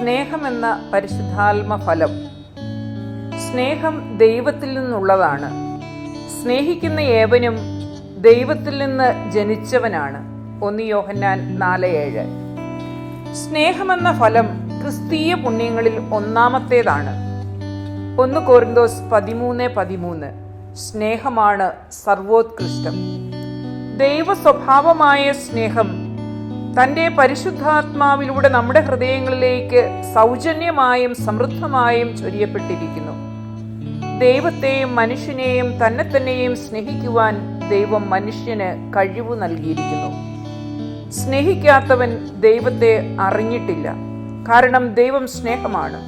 സ്നേഹമെന്ന പരിശുദ്ധാത്മ ഫലം. സ്നേഹം ദൈവത്തിൽ നിന്നുള്ളതാണ്. സ്നേഹിക്കുന്ന ഏവനും ദൈവത്തിൽ നിന്ന് ജനിച്ചവനാണ്. ഒന്ന് യോഹന്നാൻ നാല് ഏഴ്. സ്നേഹമെന്ന ഫലം ക്രിസ്തീയ പുണ്യങ്ങളിൽ ഒന്നാമത്തേതാണ്. ഒന്ന് കോരിന്തോസ് പതിമൂന്ന് പതിമൂന്ന്. സ്നേഹമാണ് സർവോത്കൃഷ്ടം. ദൈവ സ്വഭാവമായ സ്നേഹം. തന്റെ പരിശുദ്ധാത്മാവിലൂടെ നമ്മുടെ ഹൃദയങ്ങളിലേക്ക് സൗജന്യമായും സമൃദ്ധമായും ചൊരിയപ്പെട്ടിരിക്കുന്നു. ദൈവത്തെയും മനുഷ്യനെയും തന്നെ തന്നെയും സ്നേഹിക്കുവാൻ ദൈവം മനുഷ്യന് കഴിവ് നൽകിയിരിക്കുന്നു. സ്നേഹിക്കാത്തവൻ ദൈവത്തെ അറിഞ്ഞിട്ടില്ല. കാരണം ദൈവം സ്നേഹമാണ്.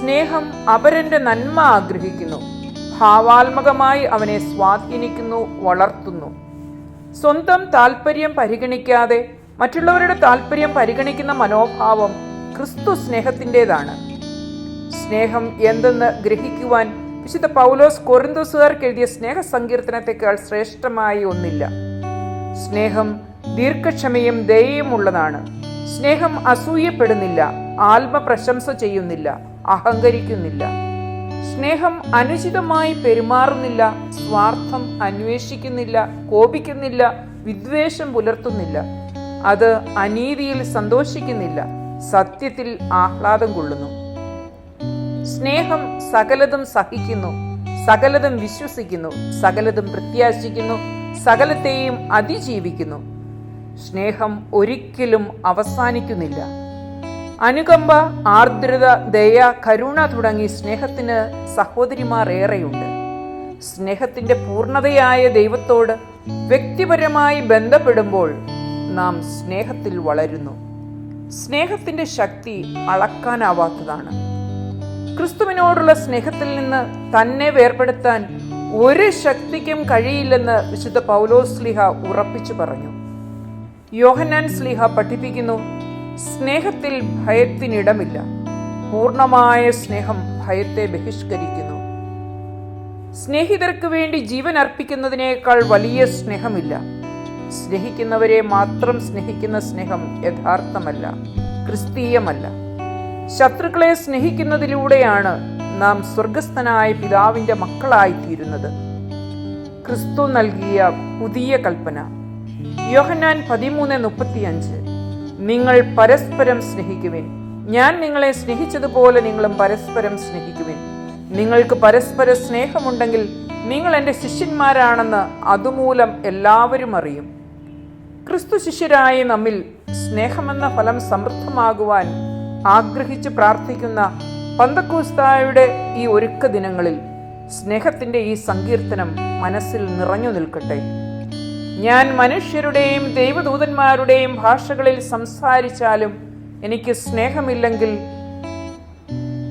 സ്നേഹം അപരന്റെ നന്മ ആഗ്രഹിക്കുന്നു. ഭാവാത്മകമായി അവനെ സ്വാധീനിക്കുന്നു വളർത്തുന്നു. സ്വന്തം താല്പര്യം പരിഗണിക്കാതെ മറ്റുള്ളവരുടെ താല്പര്യം പരിഗണിക്കുന്ന മനോഭാവം ക്രിസ്തു സ്നേഹത്തിന്റെതാണ്. സ്നേഹം എന്തെന്ന് ഗ്രഹിക്കുവാൻ വിശുദ്ധ പൗലോസ് കൊറിന്തോസുകാർക്ക് എഴുതിയ സ്നേഹ സങ്കീർത്തനത്തെക്കാൾ ശ്രേഷ്ഠമായി ഒന്നില്ല. സ്നേഹം ദീർഘക്ഷമയും ദയയും ഉള്ളതാണ് സ്നേഹം അസൂയപ്പെടുന്നില്ല ആത്മപ്രശംസ ചെയ്യുന്നില്ല അഹങ്കരിക്കുന്നില്ല. സ്നേഹം അനുചിതമായി പെരുമാറുന്നില്ല സ്വാർത്ഥം അന്വേഷിക്കുന്നില്ല കോപിക്കുന്നില്ല വിദ്വേഷം പുലർത്തുന്നില്ല. അത് അനീതിയിൽ സന്തോഷിക്കുന്നില്ല സത്യത്തിൽ ആഹ്ലാദം കൊള്ളുന്നു. സ്നേഹം സകലതും സഹിക്കുന്നു സകലതും വിശ്വസിക്കുന്നു സകലതും പ്രത്യാശിക്കുന്നു സകലത്തെയും അതിജീവിക്കുന്നു. സ്നേഹം ഒരിക്കലും അവസാനിക്കുന്നില്ല. അനുകമ്പ ആർദ്രത ദയ കരുണ തുടങ്ങി സ്നേഹത്തിന് സഹോദരിമാർ ഏറെയുണ്ട്. സ്നേഹത്തിന്റെ പൂർണതയായ ദൈവത്തോട് വ്യക്തിപരമായി ബന്ധപ്പെടുമ്പോൾ നാം സ്നേഹത്തിൽ വളരുന്നു. സ്നേഹത്തിന്റെ ശക്തി അളക്കാനാവാത്തതാണ്. ക്രിസ്തുവിനോടുള്ള സ്നേഹത്തിൽ നിന്ന് തന്നെ വേർപെടുത്താൻ ഒരു ശക്തിക്കും കഴിയില്ലെന്ന് വിശുദ്ധ പൗലോസ്ലിഹ ഉറപ്പിച്ചു പറഞ്ഞു. യോഹനാൻ സ്ലിഹ പഠിപ്പിക്കുന്നു സ്നേഹത്തിൽ ഭയത്തിനിടമില്ല. പൂർണമായ സ്നേഹം ഭയത്തെ ബഹിഷ്കരിക്കുന്നു. സ്നേഹിതർക്ക് വേണ്ടി ജീവൻ അർപ്പിക്കുന്നതിനേക്കാൾ വലിയ സ്നേഹമില്ല. സ്നേഹിക്കുന്നവരെ മാത്രം സ്നേഹിക്കുന്ന സ്നേഹം യഥാർത്ഥമല്ല ക്രിസ്തീയമല്ല. ശത്രുക്കളെ സ്നേഹിക്കുന്നതിലൂടെയാണ് നാം സ്വർഗസ്ഥനായ പിതാവിന്റെ മക്കളായിത്തീരുന്നത്. ക്രിസ്തു നൽകിയ പുതിയ കൽപ്പന. യോഹന്നാൻ പതിമൂന്ന് മുപ്പത്തിയഞ്ച്. നിങ്ങൾ പരസ്പരം സ്നേഹിക്കുവിൻ. ഞാൻ നിങ്ങളെ സ്നേഹിച്ചതുപോലെ നിങ്ങളും പരസ്പരം സ്നേഹിക്കുവിൻ. നിങ്ങൾക്ക് പരസ്പര സ്നേഹമുണ്ടെങ്കിൽ നിങ്ങൾ എന്റെ ശിഷ്യന്മാരാണെന്ന് അതുമൂലം എല്ലാവരും അറിയും. ക്രിസ്തു ശിഷ്യരായ നമ്മിൽ സ്നേഹമെന്ന ഫലം സമൃദ്ധമാകുവാൻ ആഗ്രഹിച്ച് പ്രാർത്ഥിക്കുന്ന പന്തക്കൂസ്തായുടെ ഈ ഒരുക്ക ദിനങ്ങളിൽ സ്നേഹത്തിന്റെ ഈ സങ്കീർത്തനം മനസ്സിൽ നിറഞ്ഞു നിൽക്കട്ടെ. ഞാൻ മനുഷ്യരുടെയും ദൈവദൂതന്മാരുടെയും ഭാഷകളിൽ സംസാരിച്ചാലും എനിക്ക് സ്നേഹമില്ലെങ്കിൽ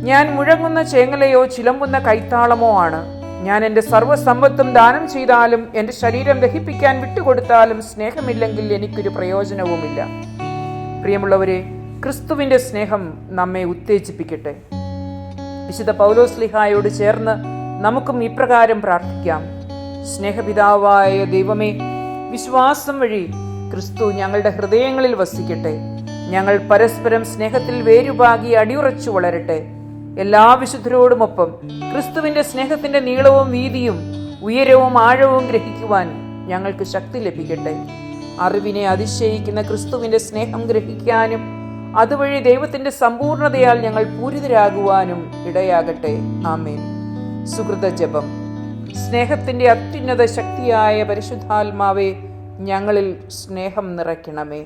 ഞാൻ മുഴങ്ങുന്ന ചേങ്ങലയോ ചിലമ്പുന്ന കൈത്താളമോ ആണ്. ഞാൻ എന്റെ സർവസമ്പത്തും ദാനം ചെയ്താലും എന്റെ ശരീരം ദഹിപ്പിക്കാൻ വിട്ടുകൊടുത്താലും സ്നേഹമില്ലെങ്കിൽ എനിക്കൊരു പ്രയോജനവുമില്ല. പ്രിയമുള്ളവരെ ക്രിസ്തുവിന്റെ സ്നേഹം നമ്മെ ഉത്തേജിപ്പിക്കട്ടെ. വിശുദ്ധ പൗലോസ്ലിഹായോട് ചേർന്ന് നമുക്കും ഇപ്രകാരം പ്രാർത്ഥിക്കാം. സ്നേഹപിതാവായ ദൈവമേ വിശ്വാസം വഴി ക്രിസ്തു ഞങ്ങളുടെ ഹൃദയങ്ങളിൽ വസിക്കട്ടെ. ഞങ്ങൾ പരസ്പരം സ്നേഹത്തിൽ വേരുപാകി അടിയുറച്ചു വളരട്ടെ. എല്ലാ വിശുദ്ധരോടുമൊപ്പം ക്രിസ്തുവിന്റെ സ്നേഹത്തിന്റെ നീളവും വീതിയും ഉയരവും ആഴവും ഗ്രഹിക്കുവാൻ ഞങ്ങൾക്ക് ശക്തി ലഭിക്കട്ടെ. അറിവിനെ അതിശയിക്കുന്ന ക്രിസ്തുവിന്റെ സ്നേഹം ഗ്രഹിക്കാനും അതുവഴി ദൈവത്തിന്റെ സമ്പൂർണതയാൽ ഞങ്ങൾ പൂരിതരാകുവാനും ഇടയാകട്ടെ. ആമേൻ. സുഹൃത ജപം. സ്നേഹത്തിന്റെ അത്യുന്നത ശക്തിയായ പരിശുദ്ധാത്മാവെ ഞങ്ങളിൽ സ്നേഹം നിറയ്ക്കണമേ.